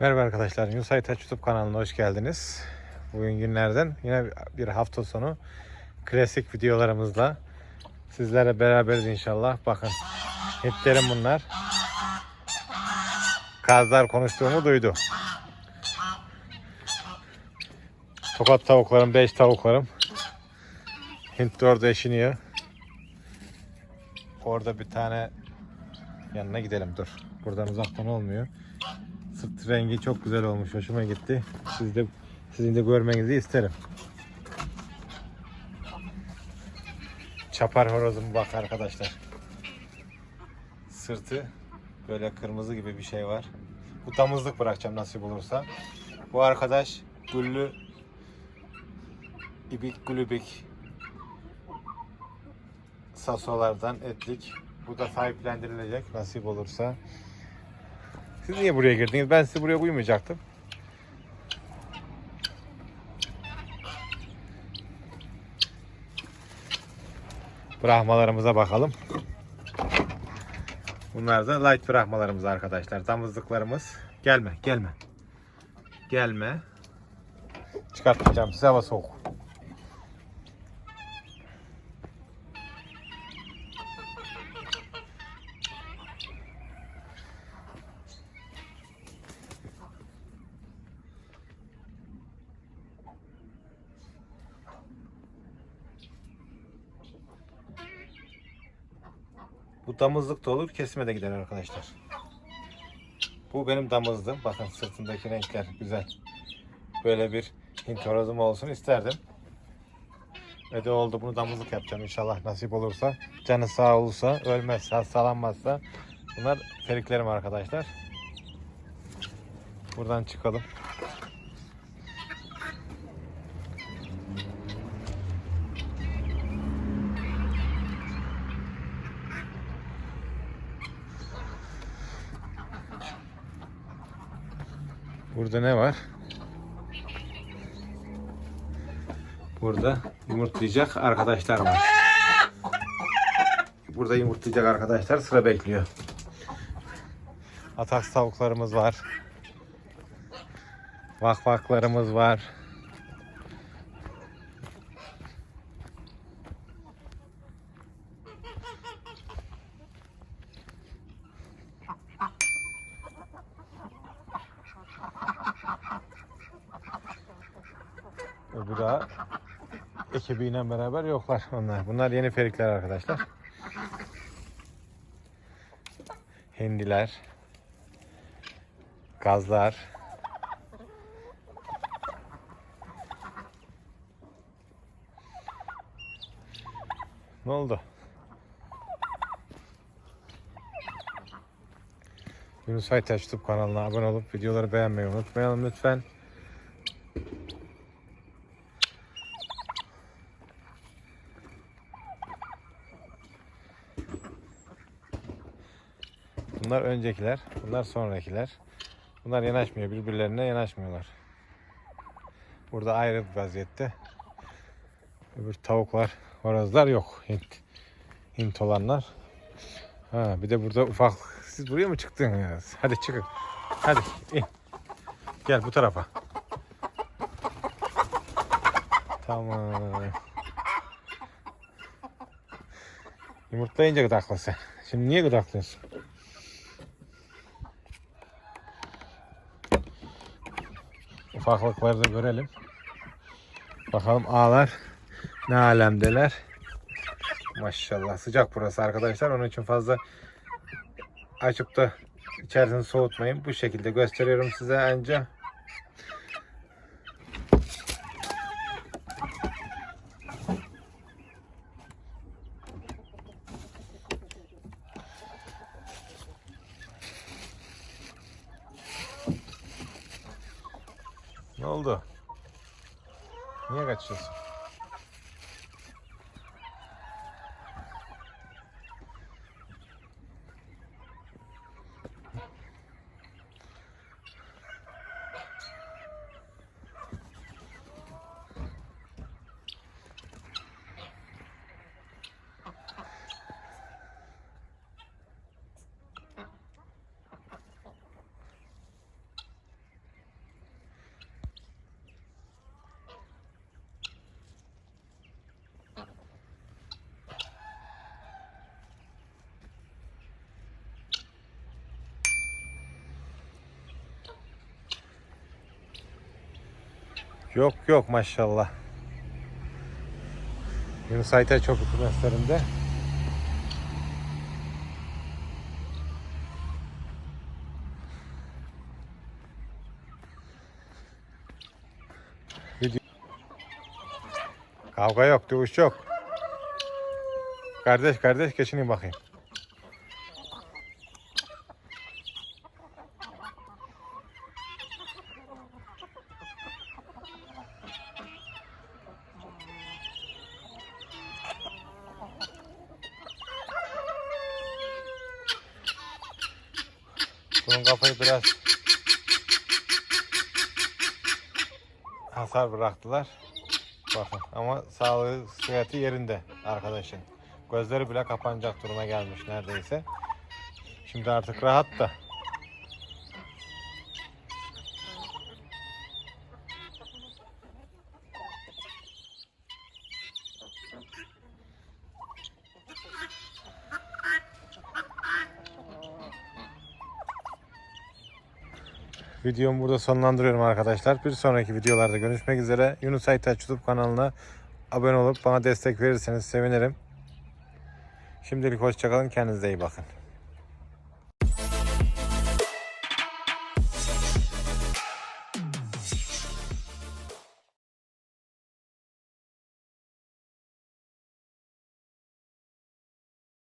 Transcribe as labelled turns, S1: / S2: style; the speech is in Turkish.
S1: Merhaba arkadaşlar, Yunus Aytaç YouTube kanalına hoş geldiniz. Bugün günlerden yine bir hafta sonu klasik videolarımızla sizlerle beraberiz inşallah. Bakın, Hintlerim bunlar. Kazlar konuştuğumu duydu. Tokat tavuklarım, 5 tavuklarım. Hint orada eşiniyor. Orada bir tane yanına gidelim dur. Buradan uzaktan olmuyor. Sırt rengi çok güzel olmuş. Hoşuma gitti. Siz de sizin de görmenizi isterim. Çapar horozum bak arkadaşlar. Sırtı böyle kırmızı gibi bir şey var. Bu damızlık bırakacağım nasip olursa. Bu arkadaş güllü ibik gülübik sasolardan etlik. Bu da sahiplendirilecek nasip olursa. Siz niye buraya girdiniz? Ben sizi buraya uyumayacaktım. Brahmalarımıza bakalım. Bunlar da light brahmalarımız arkadaşlar. Damızlıklarımız. Gelme, gelme. Gelme. Çıkartmayacağım size hava soğuk. Bu damızlık da olur, kesime de gider arkadaşlar. Bu benim damızlığım. Bakın sırtındaki renkler güzel. Böyle bir Hint horozum olsun isterdim. Ve de oldu. Bunu damızlık yapacağım inşallah nasip olursa. Canı sağ olursa, ölmezse, hastalanmazsa. Bunlar feriklerim arkadaşlar. Buradan çıkalım. Burada ne var? Burada yumurtlayacak arkadaşlar var. Burada yumurtlayacak arkadaşlar sıra bekliyor. Atak tavuklarımız var. Vakvaklarımız var. Ağa ekibiyle beraber yoklar onlar. Bunlar yeni ferikler arkadaşlar. Hindiler. Gazlar. Ne oldu? Yunus Aytaç YouTube kanalına abone olup videoları beğenmeyi unutmayalım lütfen. Bunlar öncekiler, bunlar sonrakiler. Bunlar yanaşmıyor, birbirlerine yanaşmıyorlar. Burada ayrı bir vaziyette. Öbür tavuklar, horozlar yok. Hint, Hint olanlar. Ha, bir de burada ufak. Siz buraya mı çıktınız? Hadi çıkın. Hadi in. Gel bu tarafa. Tamam. Yumurtlayınca gıdakla sen. Şimdi niye gıdaklıyorsun? Ufaklıkları da görelim. Bakalım ağlar ne alemdeler. Maşallah sıcak burası arkadaşlar. Onun için fazla açıp da içerisini soğutmayın. Bu şekilde gösteriyorum size anca. Ne oldu? Niye kaçıyorsun? Yok yok maşallah. Yunus Aytay çok kümeslerinde. Video- Kavga yok, dövüş yok. Kardeş kardeş geçinin bakayım. Bunun kafayı biraz hasar bıraktılar. Bakın ama sağlığı sıhhati yerinde arkadaşın. Gözleri bile kapanacak duruma gelmiş neredeyse. Şimdi artık rahat da. Videomu burada sonlandırıyorum arkadaşlar. Bir sonraki videolarda görüşmek üzere. Yunus Aytaç YouTube kanalına abone olup bana destek verirseniz sevinirim. Şimdilik hoşçakalın. Kendinize iyi bakın.